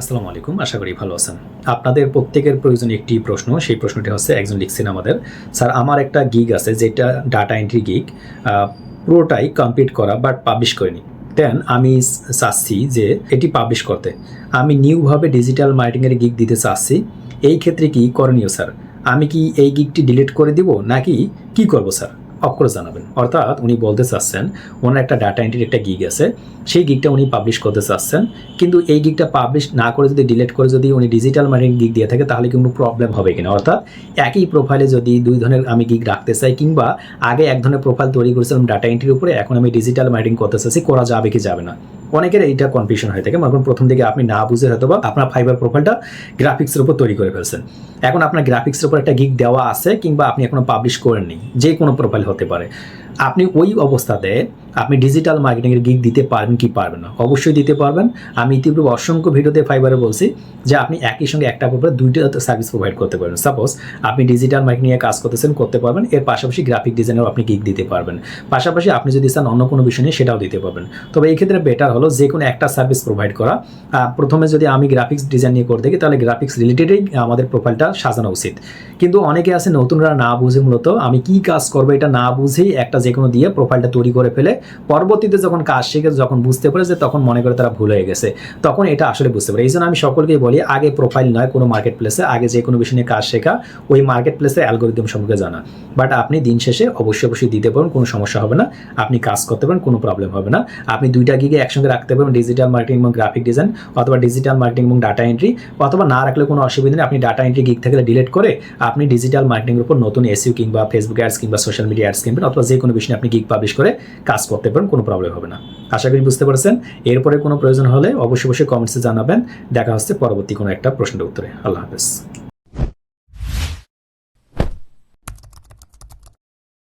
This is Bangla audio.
আসসালামু আলাইকুম, আশা করি ভালো আছেন। আপনাদের প্রত্যেকের প্রয়োজন একটি প্রশ্ন, সেই প্রশ্নটি হচ্ছে একজন লিখছেন আমাদের। স্যার, আমার একটা গিগ আছে, যেটা ডাটা এন্ট্রি গিগ পুরোটাই কমপ্লিট করা বাট পাবলিশ করিনি। দেন আমি চাচ্ছি যে এটি পাবলিশ করতে। আমি নিউভাবে ডিজিটাল মার্কেটিংয়ের গিগ দিতে চাচ্ছি। এই ক্ষেত্রে কি করণীয়, স্যার? আমি কি এই গিগটি ডিলিট করে দিব, নাকি কি করব, স্যার? অক্ষর জানাবেন। অর্থাৎ উনি বলতে চাচ্ছেন, ওনার একটা ডাটা এন্ট্রির একটা গিগ আছে, সেই গিগটা উনি পাবলিশ করতে চাচ্ছেন। কিন্তু এই গিগটা পাবলিশ না করে যদি ডিলেট করে যদি উনি ডিজিটাল মার্কেটিং গিগ দিয়ে থাকে, তাহলে কোনো প্রবলেম হবে কিনা? অর্থাৎ একই প্রোফাইলে যদি দুই ধরনের আমি গিগ রাখতে চাই, কিংবা আগে এক ধরনের প্রোফাইল তৈরি করেছিলাম ডাটা এন্ট্রির উপরে, এখন আমি ডিজিটাল মার্কেটিং করতে চাচ্ছি, করা যাবে কি যাবে না? অনেকের এইটা কনফিউশন হয়ে থাকে। এখন প্রথম দিকে আপনি না বুঝে হয়তো বা আপনার ফাইবার প্রোফাইলটা গ্রাফিক্সের উপর তৈরি করে ফেলছেন। এখন আপনার গ্রাফিক্সের উপর একটা গিগ দেওয়া আছে কিংবা আপনি এখনও পাবলিশ করেননি, যে কোনো প্রোফাইল হতে পারে। আপনি ওই অবস্থাতে আপনি ডিজিটাল মার্কেটিংয়ের গিগ দিতে পারবেন কি পারবেন না? অবশ্যই দিতে পারবেন। আমি ইতিপূর্বে অসংখ্য ভিডিওতে ফাইবারে বলছি যে আপনি একই সঙ্গে একটা প্রোফাইল দুইটা সার্ভিস প্রোভাইড করতে পারবেন। সাপোজ আপনি ডিজিটাল মার্কেটিং নিয়ে কাজ করতেছেন, করতে পারবেন। এর পাশাপাশি গ্রাফিক ডিজাইনেও আপনি গিগ দিতে পারবেন। পাশাপাশি আপনি যদি চান অন্য কোনো বিষয় নিয়ে সেটাও দিতে পারবেন। তবে এই ক্ষেত্রে বেটার হলো যে কোনো একটা সার্ভিস প্রোভাইড করা। প্রথমে যদি আমি গ্রাফিক্স ডিজাইন নিয়ে করতে গিয়ে তাহলে গ্রাফিক্স রিলেটেডই আমাদের প্রোফাইলটা সাজানো উচিত। কিন্তু অনেকে আছে নতুনরা না বুঝে মূলত আমি কি কাজ করব এটা না বুঝেই একটা যে কোনো দিয়ে প্রোফাইলটা তৈরি করে ফেলে। পরবর্তীতে যখন কাজ শিখে, যখন বুঝতে পারে যে তখন মনে করে তারা ভুল হয়ে গেছে, তখন এটা আসলে বুঝতে পারে। এই জন্য আমি সকলকেই বলি, আগে প্রোফাইল নয়, কোনো মার্কেট প্লেসে আগে যে কোনো বিষয় নিয়ে কাজ শেখা, ওই মার্কেট প্লেসে অ্যালগোরিদম সম্পর্কে জানা। বাট আপনি দিন শেষে অবশ্যই অবশ্যই দিতে পারেন, কোনো সমস্যা হবে না। আপনি কাজ করতে পারেন, কোনো প্রবলেম হবে না। আপনি দুইটা গিগে একসঙ্গে রাখতে পারবেন ডিজিটাল মার্কেটিং এবং গ্রাফিক ডিজাইন অথবা ডিজিটাল মার্কেটিং এবং ডাটা এন্ট্রি অথবা না রাখলে কোনো অসুবিধা নেই। আপনি ডাটা এন্ট্রি গিগ থেকে ডিলিট করে আপনি ডিজিটাল মার্কেটিংয়ের উপর নতুন এসইউ কিংবা ফেসবুক অ্যাডস কিংবা সোশ্যাল মিডিয়া অ্যাডস কিনবেন অথবা যে কোনো বিষয়ে আপনি গিগ পাবলিশ করে কাজ করতে পারেন কোনো প্রবলেম হবে না। আশা করি বুঝতে পারছেন। এরপরে কোনো প্রয়োজন হলে অবশ্যই অবশ্যই কমেন্টসে জানাবেন। দেখা হচ্ছে পরবর্তী কোনো একটা প্রশ্নের উত্তরে। আল্লাহ হাফেজ।